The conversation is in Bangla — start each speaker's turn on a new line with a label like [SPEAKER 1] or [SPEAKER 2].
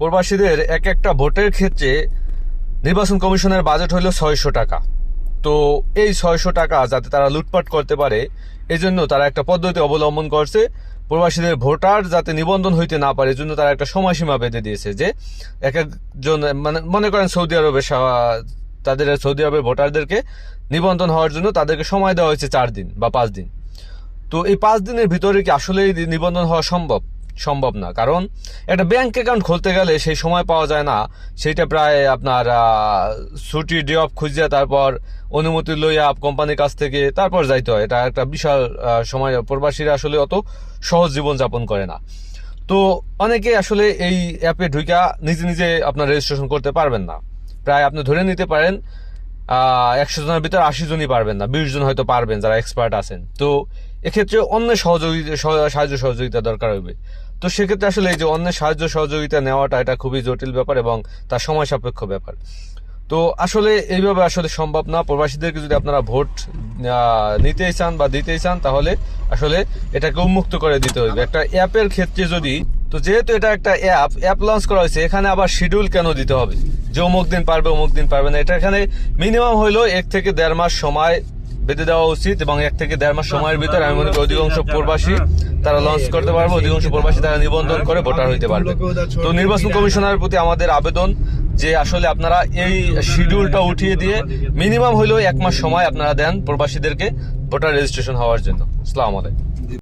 [SPEAKER 1] প্রবাসীদের এক একটা ভোটের ক্ষেত্রে নির্বাচন কমিশনের বাজেট হলো ছয়শো টাকা। তো এই ছয়শো টাকা যাতে তারা লুটপাট করতে পারে এই জন্য তারা একটা পদ্ধতি অবলম্বন করছে। প্রবাসীদের ভোটার যাতে নিবন্ধন হইতে না পারে, এজন্য তারা একটা সময়সীমা বেঁধে দিয়েছে যে এক একজন মানে মনে করেন সৌদি আরবে তাদের সৌদি আরবের ভোটারদেরকে নিবন্ধন হওয়ার জন্য তাদেরকে সময় দেওয়া হয়েছে চার দিন বা পাঁচ দিন। তো এই পাঁচ দিনের ভিতরে কি আসলেই নিবন্ধন হওয়া সম্ভব? সম্ভব না। কারণ একটা ব্যাংক অ্যাকাউন্ট খুলতে গেলে সেই সময় পাওয়া যায় না। সেইটা প্রায় আপনার ছুটি ডে অফ খুঁজিয়া তারপর অনুমতি লইয়া কোম্পানির কাছ থেকে তারপর যাইতে হয়। এটা একটা বিশাল সময়। প্রবাসীরা আসলে অত সহজ জীবন যাপন করে না। তো অনেকে আসলে এই অ্যাপে ঢুকা নিজে নিজে আপনার রেজিস্ট্রেশন করতে পারবেন না। প্রায় আপনি ধরে নিতে পারেন একশো জনের ভিতরে আশি জনই পারবেন না, বিশ জন হয়তো পারবেন যারা এক্সপার্ট আছেন। তো এক্ষেত্রে অন্যের সহযোগিতা সাহায্য সহযোগিতা দরকার হবে। তো সেক্ষেত্রে আসলে এই যে অন্যের সাহায্য সহযোগিতা নেওয়াটা এটা খুবই জটিল ব্যাপার এবং তার সময় সাপেক্ষ ব্যাপার। তো আসলে এইভাবে আসলে সম্ভব না। প্রবাসীদেরকে যদি আপনারা ভোট নিতেই চান বা দিতেই চান, তাহলে আসলে এটাকে উন্মুক্ত করে দিতে হবে। একটা অ্যাপের ক্ষেত্রে যদি তো যেহেতু এটা একটা অ্যাপ অ্যাপ লঞ্চ করা হয়েছে, এখানে আবার শিডিউল কেন দিতে হবে? যে অমুক দিন পারবে অমুক দিন পারবে না। এটা এখানে মিনিমাম হইল এক থেকে দেড় মাস সময় বেঁধে দেওয়া উচিত এবং এক থেকে দেড় মাস সময়ের ভিতরে আমি মনে করি অধিকাংশ প্রবাসী তারা লঞ্চ করতে পারবে অধিকাংশ প্রবাসী তারা নিবন্ধন করে ভোটার হইতে পারবে। তো নির্বাচন কমিশনারের প্রতি আমাদের আবেদন যে আসলে আপনারা এই শিডিউলটা উঠিয়ে দিয়ে মিনিমাম হইলেও এক মাস সময় আপনারা দেন প্রবাসীদেরকে ভোটার রেজিস্ট্রেশন হওয়ার জন্য। আসসালামু আলাইকুম।